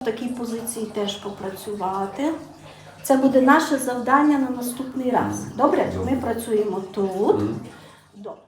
В такій позиції теж попрацювати. Це буде наше завдання на наступний раз. Добре? Ми працюємо тут. Добре.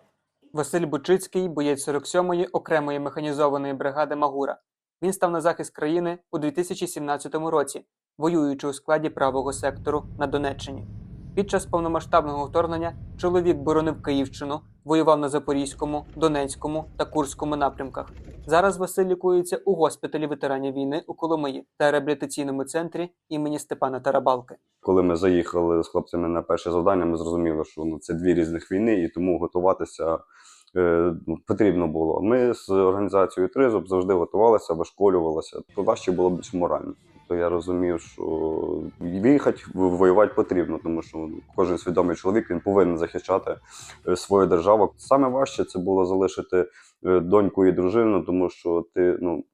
Василь Бучицький, боєць 47-ї окремої механізованої бригади Магура. Він став на захист країни у 2017 році, воюючи у складі правого сектору на Донеччині. Під час повномасштабного вторгнення чоловік боронив Київщину, воював на Запорізькому, Донецькому та Курському напрямках. Зараз Василь лікується у госпіталі ветеранів війни у Коломиї та реабілітаційному центрі імені Степана Тарабалки. Коли ми заїхали з хлопцями на перше завдання, ми зрозуміли, що ну, це дві різних війни, і тому готуватися е, ну, потрібно було. Ми з організацією Тризуб завжди готувалися, вишколювалися. Важче було більш морально. То я розумів, що виїхати воювати потрібно, тому що кожен свідомий чоловік він повинен захищати е, свою державу. Саме важче це було залишити е, доньку і дружину, тому що ти ну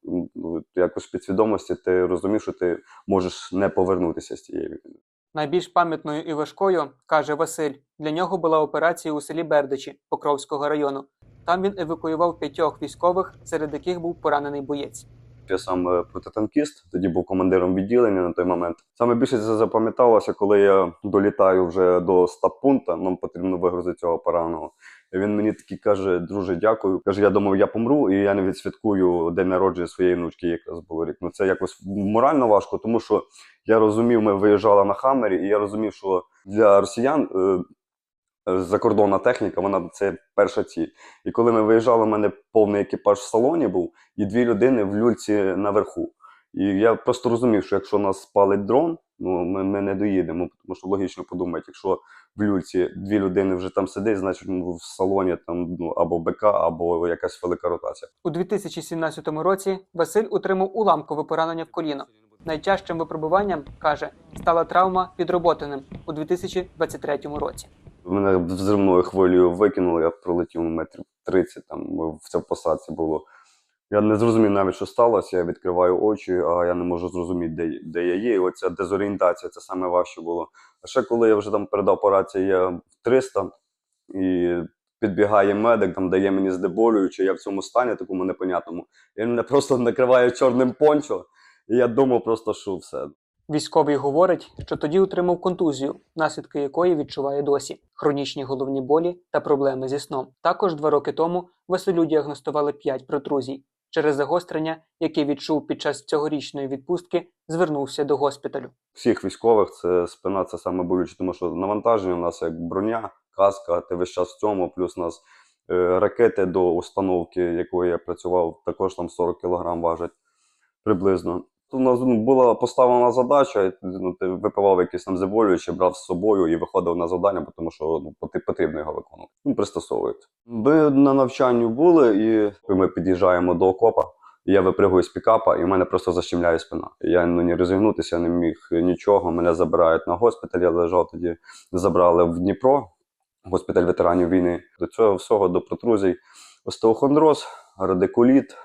якось в підсвідомості ти розумів, що ти можеш не повернутися з цієї війни. Найбільш пам'ятною і важкою, каже Василь, для нього була операція у селі Бердичі Покровського району. Там він евакуював п'ятьох військових, серед яких був поранений боєць. Я сам е, протитанкіст, тоді був командиром відділення на той момент. Саме більше це запам'яталося, коли я долітаю вже до стаб-пункту, нам потрібно вигрузити цього пораненого. І він мені такий каже: друже, дякую. Каже, я думав, я помру, і я не відсвяткую день народження своєї внучки, якраз було рік. Ну це якось морально важко, тому що я розумів, ми виїжджали на Хаммері, і я розумів, що для росіян. Закордонна техніка, вона це перша ціль. І коли ми виїжджали, у мене повний екіпаж в салоні був, і дві людини в люльці наверху. І я просто розумів, що якщо нас спалить дрон, ну ми, ми не доїдемо, тому що логічно подумати, якщо в люльці дві людини вже там сидить, значить ну, в салоні там ну або БК, або якась велика ротація. У 2017 році Василь отримав уламкове поранення в коліно. Найтяжчим випробуванням, каже, стала травма під роботиним у 2023 році. Мене взривною хвилею викинули, я пролетів метрів 30, там в цій посадці було. Я не зрозумів навіть, що сталося. Я відкриваю очі, а я не можу зрозуміти, де, де я є. І оця дезорієнтація це саме важче було. А ще коли я вже там перед операцією я в 300 і підбігає медик, там дає мені здеболююче, я в цьому стані такому непонятному. Він мене просто накриває чорним пончо, і я думав просто, що все. Військовий говорить, що тоді отримав контузію, наслідки якої відчуває досі: хронічні головні болі та проблеми зі сном. Також два роки тому Василю діагностували 5 протрузій. Через загострення, яке відчув під час цьогорічної відпустки, звернувся до госпіталю. всіх військових це спина це саме болюче, тому що навантаження у нас як броня, каска, ти весь час в цьому, плюс у нас е, ракети до установки, якої я працював, також там 40 кг важать приблизно. У нас ну, була поставлена задача, ну, ти випивав якісь там заболюючі, брав з собою і виходив на завдання, тому що ну, потрібно його виконувати. Ну, пристосовується. Ми на навчанні були, і ми під'їжджаємо до окопа. Я випригую з пікапа, і в мене просто защемляє спина. Я ну, не розігнутися не міг нічого. Мене забирають на госпіталь. Я лежав тоді, забрали в Дніпро, госпіталь ветеранів війни. До цього всього до протрузій, остеохондроз, радикуліт.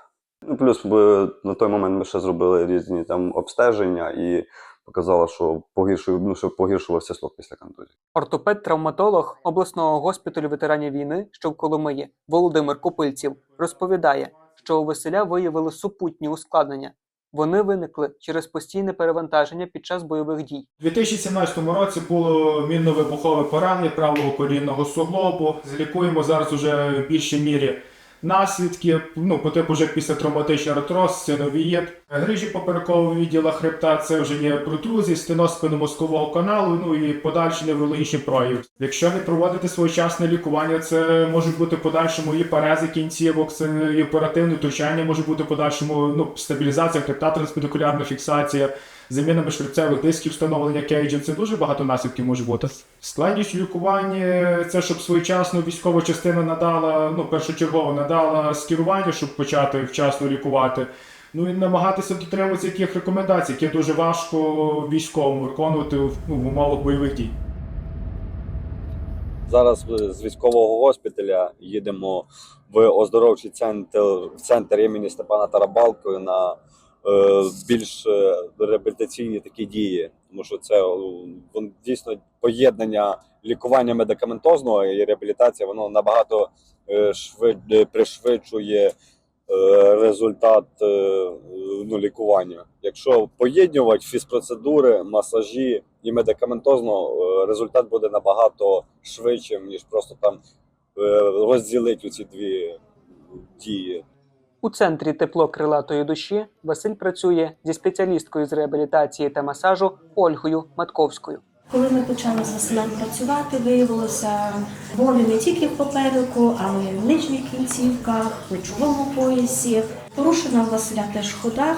Ну, плюс ми, на той момент ми ще зробили різні там обстеження і показало, що погіршую, ну, що погіршувався слух після контузії. Ортопед-травматолог обласного госпіталю ветеранів війни, що в Коломиї, Володимир Копильців, розповідає, що у Василя виявили супутні ускладнення. Вони виникли через постійне перевантаження під час бойових дій. У 2017 році було мінно-вибухове поранення правого колінного суглобу. Злікуємо зараз уже в більшій мірі наслідки. Ну, по типу вже після травматичний артроз, синовієт. Грижі поперекового відділа хребта це вже є протрузії, стеноз спинномозкового каналу, ну і подальші неврологічні прояви. Якщо не проводити своєчасне лікування, це можуть бути подальшому і парези кінцівок, це і оперативне втручання може бути подальшому ну, стабілізація хребта, транспедикулярна фіксація заміна міжхребцевих дисків, встановлення кейджів. Це дуже багато наслідків може бути. Складність у лікуванні це щоб своєчасно військова частина надала, ну першочергово надала скерування, щоб почати вчасно лікувати. Ну і намагатися дотримуватися яких рекомендацій, які дуже важко військовому виконувати ну, в умовах бойових дій. Зараз з військового госпіталя їдемо в оздоровчий центр в центр імені Степана Тарабалки на більш е, реабілітаційні такі дії, тому що це е, дійсно поєднання лікування медикаментозного і реабілітація, воно набагато е, швид, е, пришвидшує е, результат е, ну, лікування. Якщо поєднувати фізпроцедури, масажі і медикаментозно, е, результат буде набагато швидшим, ніж просто там е, розділити ці дві дії. У центрі тепло крилатої душі Василь працює зі спеціалісткою з реабілітації та масажу Ольгою Матковською. Коли ми почали з Василем працювати, виявилося болі не тільки в попереку, але й в нижніх кінцівках, в плечовому поясі. Порушена у Василя теж хода.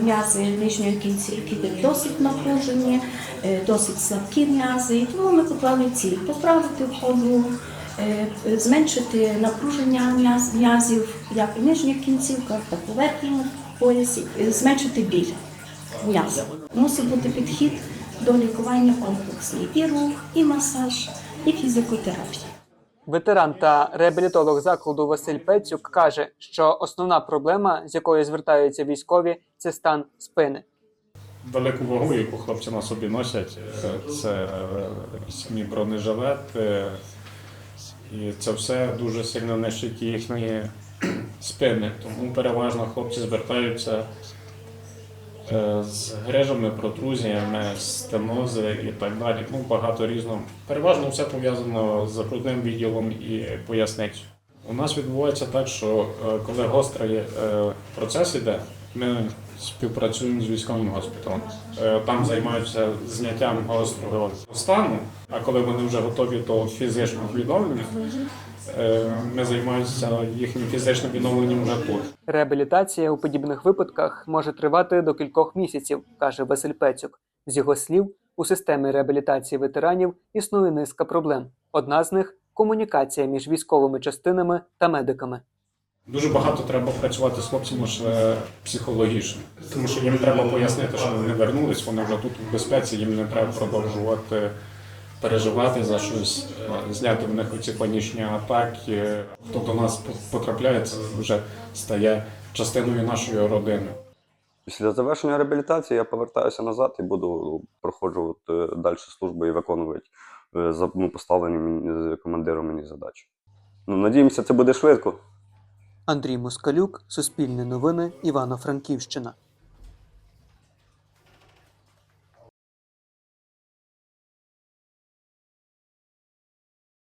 М'язи нижньої кінцівки досить напружені, е, досить слабкі м'язи. Тому ми поклали ціль поправити ходу, зменшити напруження м'язів як у нижніх кінцівках, так і у верхньому поясі, е, зменшити біль м'язів. Мусить бути підхід до лікування комплексний і рух, і масаж, і фізикотерапія. Ветеран та реабілітолог закладу Василь Пецюк каже, що основна проблема, з якою звертаються військові, це стан спини. велику вагу, яку хлопці на собі носять. Це, це е, самі бронежилети, і це все дуже сильно нищить їхні спини. Тому переважно хлопці звертаються е, з грижами, протрузіями, стенози і так далі. Ну, багато різного. Переважно все пов'язано з грудним відділом і поясницею. У нас відбувається так, що е, коли гострий е, процес іде, ми співпрацюємо з військовим госпіталем. Е, Там займаються зняттям гострого стану, а коли вони вже готові до фізичного відновлення, е, ми займаємося їхнім фізичним відновленням вже тут. Реабілітація у подібних випадках може тривати до кількох місяців, каже Василь Пецюк. З його слів, у системі реабілітації ветеранів існує низка проблем. Одна з них комунікація між військовими частинами та медиками. Дуже багато треба працювати з хлопцями ще психологічно, тому що їм треба пояснити, що вони вернулись, вони вже тут в безпеці, їм не треба продовжувати переживати за щось, е, зняти в них оці панічні атаки. Хто до нас потрапляє, це вже стає частиною нашої родини. Після завершення реабілітації я повертаюся назад і буду проходжувати далі службу і виконувати е, ну, поставлені командиром мені задачі. Ну, надіємося, це буде швидко. Андрій Москалюк, Суспільне новини, Івано-Франківщина.